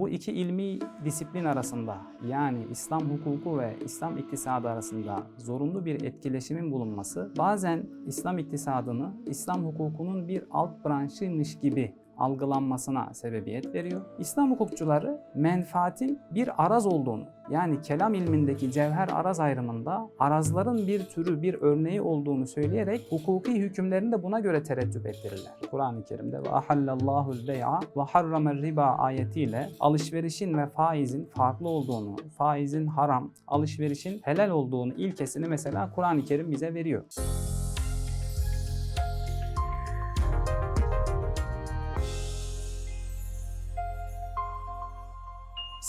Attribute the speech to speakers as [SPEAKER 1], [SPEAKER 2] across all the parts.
[SPEAKER 1] bu iki ilmi disiplin arasında yani İslam hukuku ve İslam iktisadı arasında zorunlu bir etkileşimin bulunması bazen İslam iktisadını İslam hukukunun bir alt branşıymış gibi algılanmasına sebebiyet veriyor. İslam hukukçuları menfaatin bir araz olduğunu yani kelam ilmindeki cevher araz ayrımında arazların bir türü bir örneği olduğunu söyleyerek hukuki hükümlerini de buna göre tereddüt ettirirler. Kur'an-ı Kerim'de ve ahallallahu bey'a ve harramer riba ayetiyle alışverişin ve faizin farklı olduğunu, faizin haram, alışverişin helal olduğunu ilkesini mesela Kur'an-ı Kerim bize veriyor.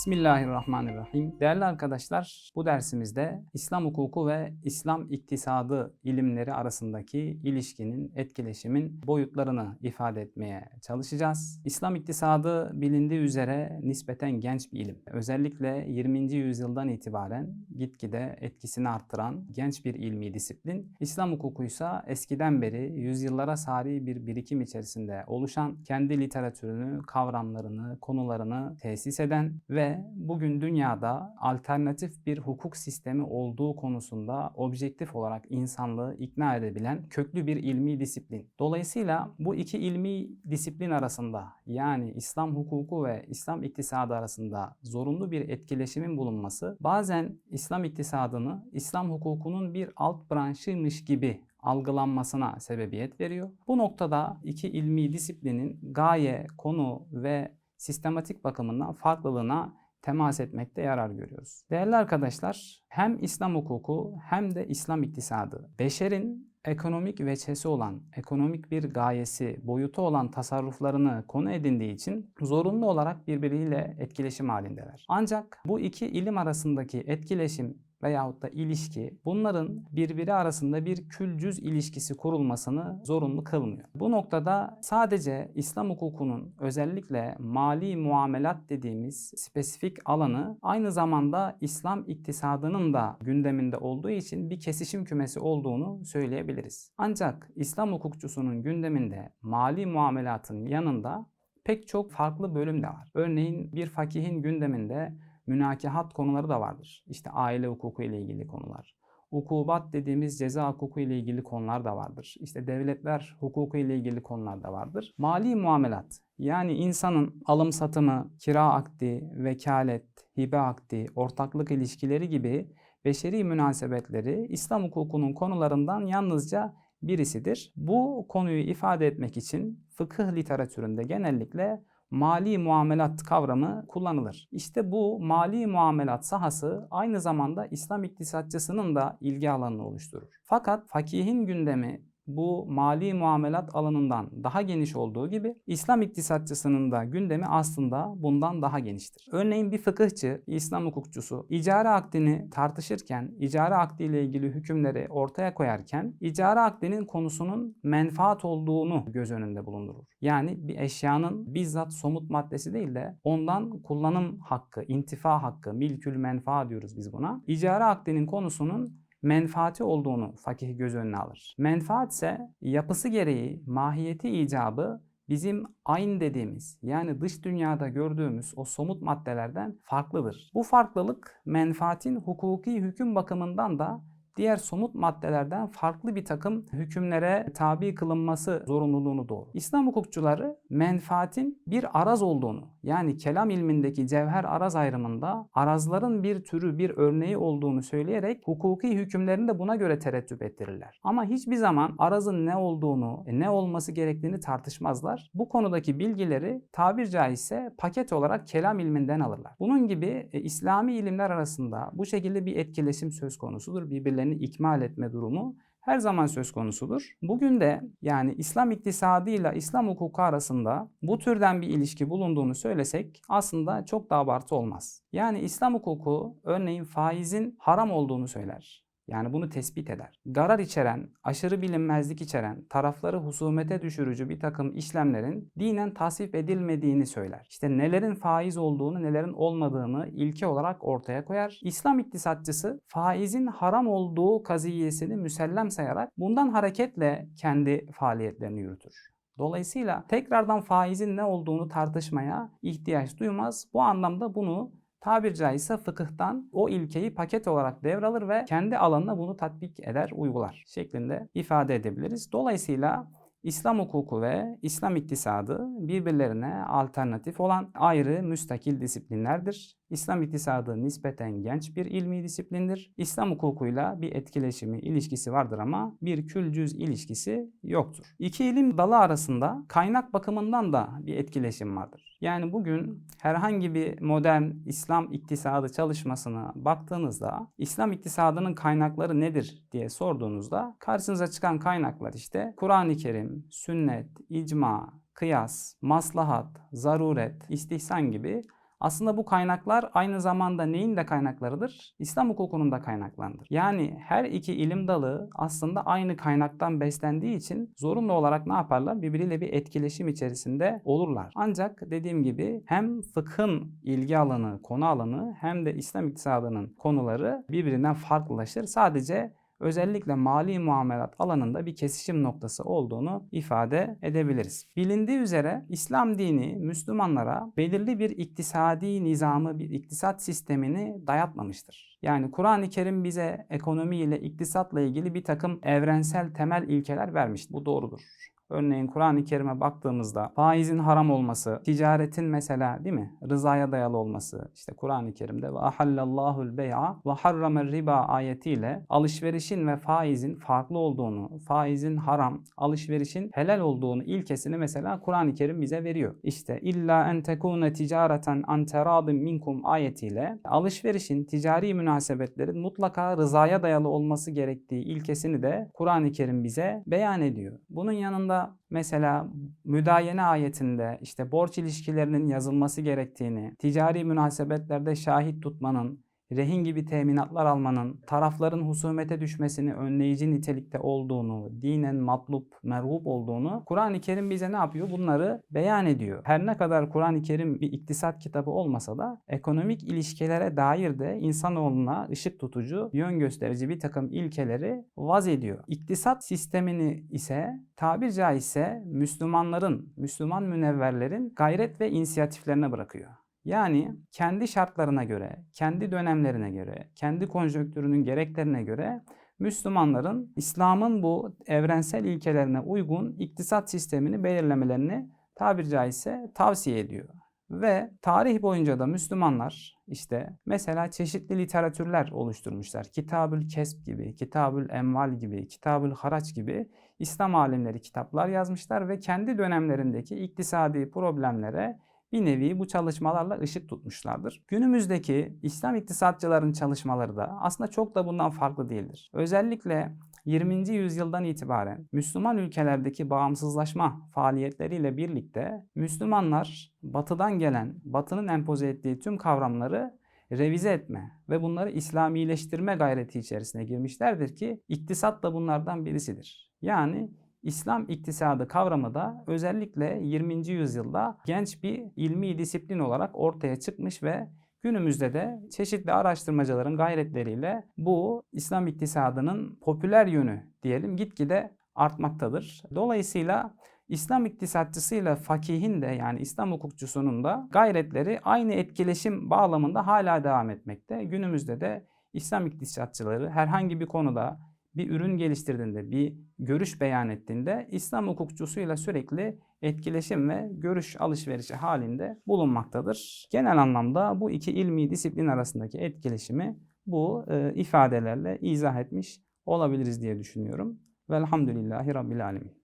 [SPEAKER 1] Bismillahirrahmanirrahim. Değerli arkadaşlar, bu dersimizde İslam hukuku ve İslam iktisadı ilimleri arasındaki ilişkinin, etkileşimin boyutlarını ifade etmeye çalışacağız. İslam iktisadı bilindiği üzere nispeten genç bir ilim. Özellikle 20. yüzyıldan itibaren gitgide etkisini arttıran genç bir ilmi disiplin. İslam hukuku ise eskiden beri yüzyıllara sari bir birikim içerisinde oluşan, kendi literatürünü, kavramlarını, konularını tesis eden ve bugün dünyada alternatif bir hukuk sistemi olduğu konusunda objektif olarak insanlığı ikna edebilen köklü bir ilmi disiplin. Dolayısıyla bu iki ilmi disiplin arasında yani İslam hukuku ve İslam iktisadı arasında zorunlu bir etkileşimin bulunması bazen İslam iktisadını İslam hukukunun bir alt branşıymış gibi algılanmasına sebebiyet veriyor. Bu noktada iki ilmi disiplinin gaye, konu ve sistematik bakımından farklılığına temas etmekte yarar görüyoruz. Değerli arkadaşlar, hem İslam hukuku hem de İslam iktisadı beşerin ekonomik veçesi olan, ekonomik bir gayesi, boyutu olan tasarruflarını konu edindiği için zorunlu olarak birbiriyle etkileşim halindeler. Ancak bu iki ilim arasındaki etkileşim veyahut da ilişki bunların birbiri arasında bir kül-cüz ilişkisi kurulmasını zorunlu kılmıyor. Bu noktada sadece İslam hukukunun özellikle mali muamelat dediğimiz spesifik alanı aynı zamanda İslam iktisadının da gündeminde olduğu için bir kesişim kümesi olduğunu söyleyebiliriz. Ancak İslam hukukçusunun gündeminde mali muamelatın yanında pek çok farklı bölüm de var. Örneğin bir fakihin gündeminde münakahat konuları da vardır. İşte aile hukuku ile ilgili konular. Ukubat dediğimiz ceza hukuku ile ilgili konular da vardır. İşte devletler hukuku ile ilgili konular da vardır. Mali muamelat yani insanın alım satımı, kira akdi, vekalet, hibe akdi, ortaklık ilişkileri gibi beşeri münasebetleri İslam hukukunun konularından yalnızca birisidir. Bu konuyu ifade etmek için fıkıh literatüründe genellikle mali muamelat kavramı kullanılır. İşte bu mali muamelat sahası aynı zamanda İslam iktisatçısının da ilgi alanını oluşturur. Fakat fakihin gündemi bu mali muamelat alanından daha geniş olduğu gibi İslam iktisatçısının da gündemi aslında bundan daha geniştir. Örneğin bir fıkıhçı, İslam hukukçusu icare akdini tartışırken, icare akdi ile ilgili hükümleri ortaya koyarken icare akdinin konusunun menfaat olduğunu göz önünde bulundurur. Yani bir eşyanın bizzat somut maddesi değil de ondan kullanım hakkı, intifa hakkı, milkül menfa diyoruz biz buna. İcare akdinin konusunun menfaati olduğunu fakih göz önüne alır. Menfaat ise yapısı gereği mahiyeti icabı bizim aynı dediğimiz yani dış dünyada gördüğümüz o somut maddelerden farklıdır. Bu farklılık menfaatin hukuki hüküm bakımından da diğer somut maddelerden farklı bir takım hükümlere tabi kılınması zorunluluğunu doğurur. İslam hukukçuları menfaatin bir araz olduğunu yani kelam ilmindeki cevher araz ayrımında arazların bir türü bir örneği olduğunu söyleyerek hukuki hükümlerini de buna göre terettüp ettirirler. Ama hiçbir zaman arazın ne olduğunu, ne olması gerektiğini tartışmazlar. Bu konudaki bilgileri tabir caizse paket olarak kelam ilminden alırlar. Bunun gibi e, İslami ilimler arasında bu şekilde bir etkileşim söz konusudur. Birbirlerini ikmal etme durumu her zaman söz konusudur. Bugün de yani İslam iktisadı ile İslam hukuku arasında bu türden bir ilişki bulunduğunu söylesek aslında çok da abartı olmaz. Yani İslam hukuku örneğin faizin haram olduğunu söyler. Yani bunu tespit eder. Garar içeren, aşırı bilinmezlik içeren, tarafları husumete düşürücü bir takım işlemlerin dinen tasvip edilmediğini söyler. İşte nelerin faiz olduğunu, nelerin olmadığını ilke olarak ortaya koyar. İslam iktisatçısı faizin haram olduğu kaziyesini müsellem sayarak bundan hareketle kendi faaliyetlerini yürütür. Dolayısıyla tekrardan faizin ne olduğunu tartışmaya ihtiyaç duymaz. Bu anlamda bunu tabir caizse fıkıhtan o ilkeyi paket olarak devralır ve kendi alanına bunu tatbik eder, uygular şeklinde ifade edebiliriz. Dolayısıyla İslam hukuku ve İslam iktisadı birbirlerine alternatif olan ayrı müstakil disiplinlerdir. İslam iktisadı nispeten genç bir ilmi disiplindir. İslam hukukuyla bir etkileşimi, ilişkisi vardır ama bir külcüz ilişkisi yoktur. İki ilim dalı arasında kaynak bakımından da bir etkileşim vardır. Yani bugün herhangi bir modern İslam iktisadı çalışmasına baktığınızda İslam iktisadının kaynakları nedir diye sorduğunuzda karşınıza çıkan kaynaklar işte Kur'an-ı Kerim, sünnet, icma, kıyas, maslahat, zaruret, istihsan gibi aslında bu kaynaklar aynı zamanda neyin de kaynaklarıdır? İslam hukukunun da kaynaklandır. Yani her iki ilim dalı aslında aynı kaynaktan beslendiği için zorunlu olarak ne yaparlar? Birbiriyle bir etkileşim içerisinde olurlar. Ancak dediğim gibi hem fıkhın ilgi alanı, konu alanı hem de İslam iktisadının konuları birbirinden farklılaşır. Sadece özellikle mali muamelat alanında bir kesişim noktası olduğunu ifade edebiliriz. Bilindiği üzere İslam dini Müslümanlara belirli bir iktisadi nizamı, bir iktisat sistemini dayatmamıştır. Yani Kur'an-ı Kerim bize ekonomi ile iktisatla ilgili bir takım evrensel temel ilkeler vermiştir. Bu doğrudur. Örneğin Kur'an-ı Kerim'e baktığımızda faizin haram olması, ticaretin mesela değil mi? Rızaya dayalı olması. işte Kur'an-ı Kerim'de ve ahallallahul bey'a ve harramer riba ayetiyle alışverişin ve faizin farklı olduğunu, faizin haram, alışverişin helal olduğunu ilkesini mesela Kur'an-ı Kerim bize veriyor. İşte illa en tekune ticareten an teradin minkum ayetiyle alışverişin, ticari münasebetlerin mutlaka rızaya dayalı olması gerektiği ilkesini de Kur'an-ı Kerim bize beyan ediyor. Bunun yanında mesela müdayene ayetinde işte borç ilişkilerinin yazılması gerektiğini, ticari münasebetlerde şahit tutmanın, rehin gibi teminatlar almanın tarafların husumete düşmesini önleyici nitelikte olduğunu, dinen matlup, merhub olduğunu Kur'an-ı Kerim bize ne yapıyor? Bunları beyan ediyor. Her ne kadar Kur'an-ı Kerim bir iktisat kitabı olmasa da ekonomik ilişkilere dair de insanoğluna ışık tutucu, yön gösterici bir takım ilkeleri vaz ediyor. İktisat sistemini ise tabir caizse Müslümanların, Müslüman münevverlerin gayret ve inisiyatiflerine bırakıyor. Yani kendi şartlarına göre, kendi dönemlerine göre, kendi konjonktürünün gereklerine göre Müslümanların İslam'ın bu evrensel ilkelerine uygun iktisat sistemini belirlemelerini tabir caizse tavsiye ediyor. Ve tarih boyunca da Müslümanlar işte mesela çeşitli literatürler oluşturmuşlar. Kitabül Kesb gibi, Kitabül Emval gibi, Kitabül Haraç gibi İslam alimleri kitaplar yazmışlar ve kendi dönemlerindeki iktisadi problemlere bir nevi bu çalışmalarla ışık tutmuşlardır. Günümüzdeki İslam iktisatçıların çalışmaları da aslında çok da bundan farklı değildir. Özellikle 20. yüzyıldan itibaren Müslüman ülkelerdeki bağımsızlaşma faaliyetleriyle birlikte Müslümanlar batıdan gelen, batının empoze ettiği tüm kavramları revize etme ve bunları İslamileştirme gayreti içerisine girmişlerdir ki iktisat da bunlardan birisidir. Yani İslam iktisadı kavramı da özellikle 20. yüzyılda genç bir ilmi disiplin olarak ortaya çıkmış ve günümüzde de çeşitli araştırmacıların gayretleriyle bu İslam iktisadının popüler yönü diyelim gitgide artmaktadır. Dolayısıyla İslam iktisatçısıyla fakihin de yani İslam hukukçusunun da gayretleri aynı etkileşim bağlamında hala devam etmekte. Günümüzde de İslam iktisatçıları herhangi bir konuda bir ürün geliştirdiğinde, bir görüş beyan ettiğinde İslam hukukçusuyla sürekli etkileşim ve görüş alışverişi halinde bulunmaktadır. Genel anlamda bu iki ilmi disiplin arasındaki etkileşimi bu e, ifadelerle izah etmiş olabiliriz diye düşünüyorum. Velhamdülillahi Rabbil Alemin.